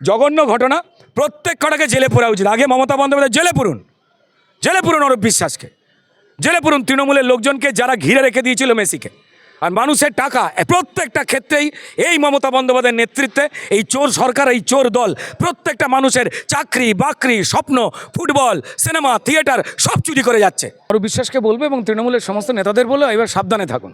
জঘন্য ঘটনা, প্রত্যেক কটাকে জেলে পড়া উচিত। আগে মমতা বন্দ্যোপাধ্যায় জেলে পুরুন। জেলে পুরুন অরূপ বিশ্বাসকে। জেলে পুরুন তৃণমূলের লোকজনকে যারা ঘিরে রেখে দিয়েছিল মেসিকে। আর মানুষের টাকা প্রত্যেকটা ক্ষেত্রেই এই মমতা বন্দ্যোপাধ্যায়ের নেতৃত্বে এই চোর সরকার, এই চোর দল, প্রত্যেকটা মানুষের চাকরি, বাকরি, স্বপ্ন, ফুটবল, সিনেমা, থিয়েটার সব চুরি করে যাচ্ছে। অরূপ বিশ্বাসকে বলব এবং তৃণমূলের সমস্ত নেতাদের বলব, এবার সাবধানে থাকুন।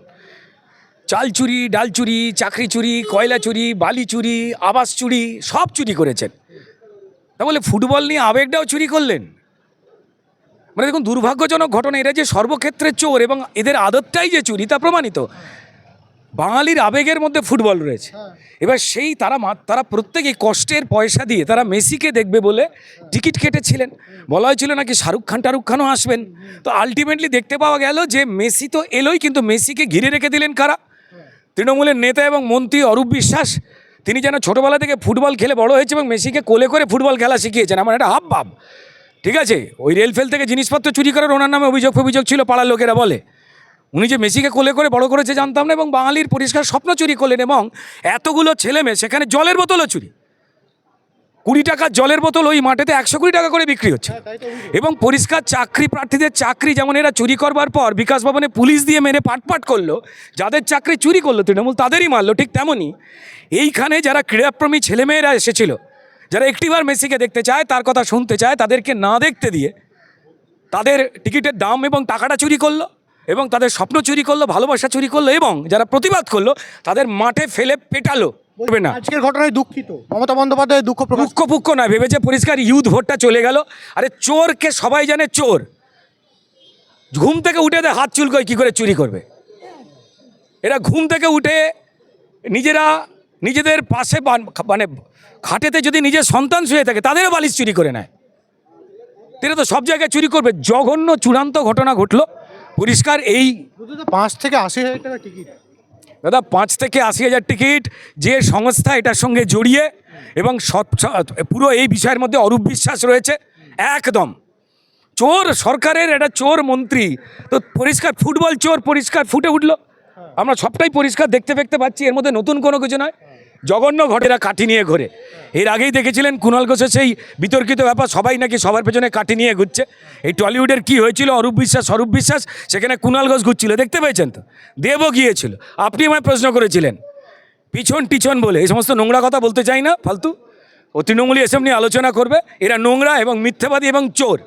চাল চুরি, ডাল চুরি, চাকরি চুরি, কয়লা চুরি, বালি চুরি, আবাস চুরি, সব চুরি করেছেন। তা বলে ফুটবল নিয়ে আবেগটাও চুরি করলেন? মানে দেখুন, দুর্ভাগ্যজনক ঘটনা, এরা যে সর্বক্ষেত্রে চোর এবং এদের আদতটাই যে চুরি, তা প্রমাণিত। বাঙালির আবেগের মধ্যে ফুটবল রয়েছে। এবার সেই তারা তারা প্রত্যেকে কষ্টের পয়সা দিয়ে তারা মেসিকে দেখবে বলে টিকিট কেটেছিলেন। বলা হয়েছিল নাকি শাহরুখ খান টারুখ খানও আসবেন। তো আলটিমেটলি দেখতে পাওয়া গেল যে মেসি তো এলোই, কিন্তু মেসিকে ঘিরে রেখে দিলেন কারা? তৃণমূলের নেতা এবং মন্ত্রী অরূপ বিশ্বাস, তিনি যেন ছোটোবেলা থেকে ফুটবল খেলে বড় হয়েছে এবং মেসিকে কোলে করে ফুটবল খেলা শিখিয়েছেন। আমার একটা হাব ভাব ঠিক আছে? ওই রেলফেল থেকে জিনিসপত্র চুরি করার ওনার নামে অভিযোগ অভিযোগ ছিল, পাড়ার লোকেরা বলে। উনি যে মেসিকে কোলে করে বড় করেছে জানতাম না এবং বাঙালির পরিষ্কার স্বপ্ন চুরি করলেন এবং এতগুলো ছেলেমেয়ে, সেখানে জলের বোতলও চুরি। কুড়ি টাকার জলের বোতল ওই মাঠেতে একশো কুড়ি টাকা করে বিক্রি হচ্ছে। এবং পরিষ্কার চাকরি প্রার্থীদের চাকরি যেমন এরা চুরি করবার পর বিকাশ ভবনে পুলিশ দিয়ে মেরে পাটপাট করল যাদের চাকরি চুরি করল তৃণমূল তাদেরই মারলো ঠিক তেমনই। এইখানে যারা ক্রীড়াপ্রেমী ছেলেমেয়েরা এসেছিল যারা একটিবার মেসিকে দেখতে চায় তার কথা শুনতে চায় তাদেরকে না দেখতে দিয়ে তাদের টিকিটের দাম এবং টাকাটা চুরি করল এবং তাদের স্বপ্ন চুরি করল ভালোবাসা চুরি করল এবং যারা প্রতিবাদ করল তাদের মাঠে ফেলে পেটালো। করবে না। আজকের ঘটনায় দুঃখিত। মমতা বন্দ্যোপাধ্যায় দুঃখ প্রকাশ পুক্ষ পুক্ষ নয় ভেবেছে পরিষ্কার ইউথ ভোটটা চলে গেল। আরে চোরকে সবাই জানে চোর। ঘুম থেকে উঠে দেয় হাত চুলকোয় কী করে চুরি করবে? এরা ঘুম থেকে উঠে নিজেরা নিজেদের পাশে মানে খাটেতে যদি নিজের সন্তান শুয়ে থাকে তাদেরও বালিশ চুরি করে নেয়। এরা তো সব জায়গায় চুরি করবে। জঘন্য চূড়ান্ত ঘটনা ঘটলো। পরিষ্কার এই পাঁচ থেকে আশি হাজার টাকা টিকিট দাদা, পাঁচ থেকে আশি হাজার টিকিট যে সংস্থা এটার সঙ্গে জড়িয়ে এবং সব পুরো এই বিষয়ের মধ্যে অরূপ বিশ্বাস রয়েছে, একদম। চোর সরকারের এটা চোর মন্ত্রী। তো পরিষ্কার ফুটবল চোর পরিষ্কার ফুটে উঠল। আমরা সবটাই পরিষ্কার দেখতে দেখতে পাচ্ছি, এর মধ্যে নতুন কোনো কিছু নয়। জঘন্য ঘটেরা কাঠি নিয়ে ঘোরে। এর আগেই দেখেছিলেন কুণাল ঘোষের সেই বিতর্কিত ব্যাপার, সবাই নাকি সবার পেছনে কাঠি নিয়ে ঘুরছে। এই টলিউডের কি হয়েছিল? অরূপ বিশ্বাস অরূপ বিশ্বাস, সেখানে কুণাল ঘোষ ঘুরছিল, দেখতে পেয়েছেন তো? দেবও গিয়েছিল। আপনি আমায় প্রশ্ন করেছিলেন। পিছন টিছন বলে, এই সমস্ত নোংরা কথা বলতে চাই না, ফালতু। ও তৃণমূলী এসব নিয়ে আলোচনা করবে। এরা নোংরা এবং মিথ্যাবাদী এবং চোর।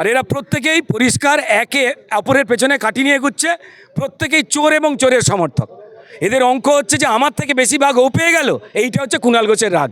আর এরা প্রত্যেকেই পরিষ্কার, একে অপরের পেছনে কাটি নিয়ে ঘুরছে। প্রত্যেকেই চোর এবং চোরের সমর্থক। এদের অঙ্ক হচ্ছে যে আমার থেকে বেশি ভাগ ও পেয়ে গেল। এইটা হচ্ছে কুণাল ঘোষের রাগ।